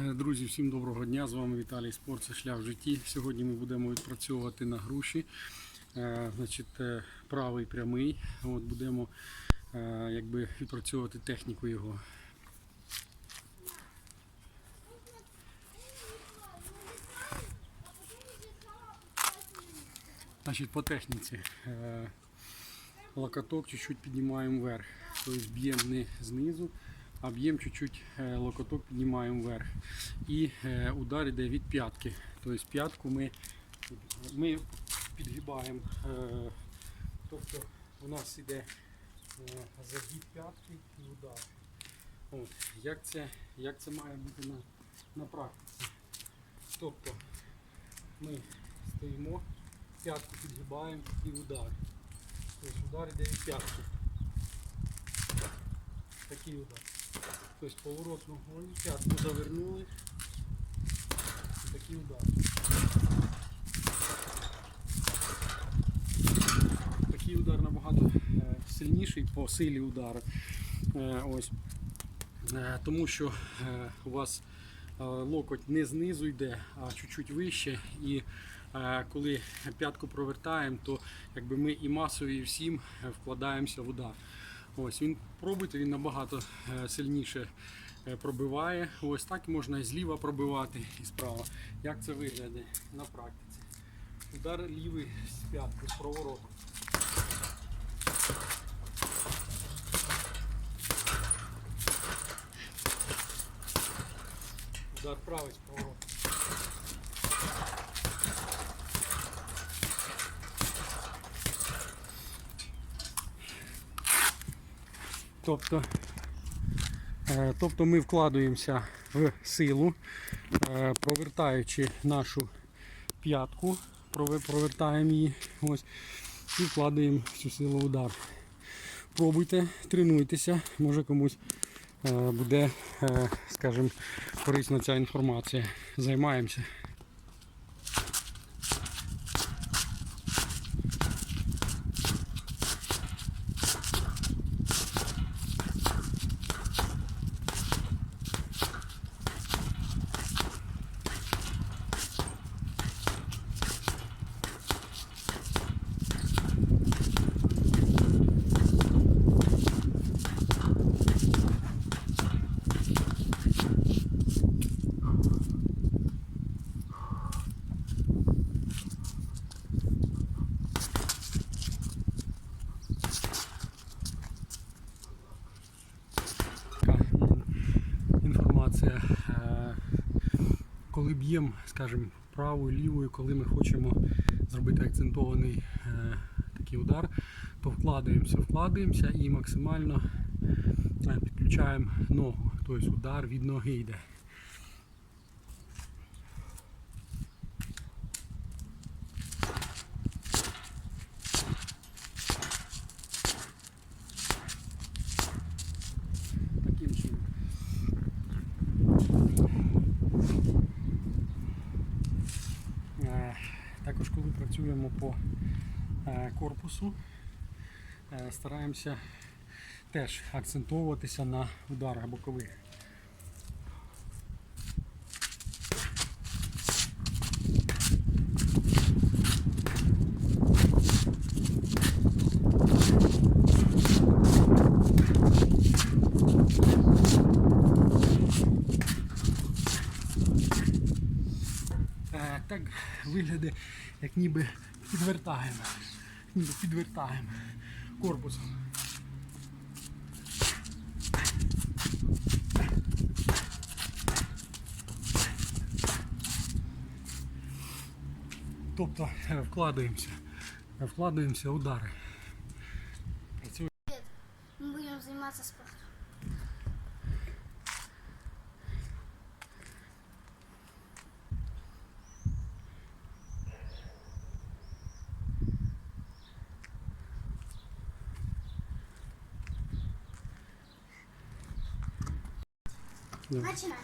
Друзі, всім доброго дня! З вами Віталій Спорт, це шлях в житті. Сьогодні ми будемо відпрацьовувати на груші. Е, Значить, е, правий прямий. От будемо е, якби відпрацьовувати техніку його. Значить, по техніці. Локоток чуть-чуть піднімаємо вверх. Тобто б'ємо не знизу, а б'ємо чуть-чуть е, локоток піднімаємо вверх. І е, удар йде від п'ятки. Тобто п'ятку ми, ми підгибаємо. е, Тобто у нас йде загиб п'ятки і удар. От. Як, це, як це має бути на, на практиці? Тобто ми стоїмо, п'ятку підгибаємо і удар. Тобто удар йде від п'ятки. Такий удар. Тобто поворот ногою, п'ятку завернули. І такий удар. Такий удар набагато е, сильніший по силі удару. Е. Е, Тому що у вас локоть не знизу йде, а чуть-чуть вище. І коли п'ятку провертаємо, то якби ми і масою, і всім вкладаємося в удар. Ось він пробуйте, він набагато е, сильніше е, пробиває. Ось так можна і зліва пробивати, і справа. Як це виглядає на практиці? Удар лівий з п'ятки, з проворотом. Удар правий з поворотом. Тобто, е, тобто ми вкладаємося в силу, е, провертаючи нашу п'ятку, провертаємо її ось, і вкладаємо всю силу в удар. Пробуйте, тренуйтеся, може комусь е, буде, скажімо, корисна ця інформація. Займаємося. така інформація. Е, Коли б'ємо, скажімо, правою, лівою, коли ми хочемо зробити акцентований е, такий удар, то вкладаємося, вкладаємося і максимально е, підключаємо ногу. Тобто удар від ноги йде. Також коли працюємо по е, корпусу, е, стараємося теж акцентовуватися на ударах бокових. Е, Так виглядає, як ніби підвертаємо. Ніби підвертаємо корпусом. Тобто е, вкладаємося, вкладаємося удари. Працюємо. Мы будем заниматься спортом. 拿起来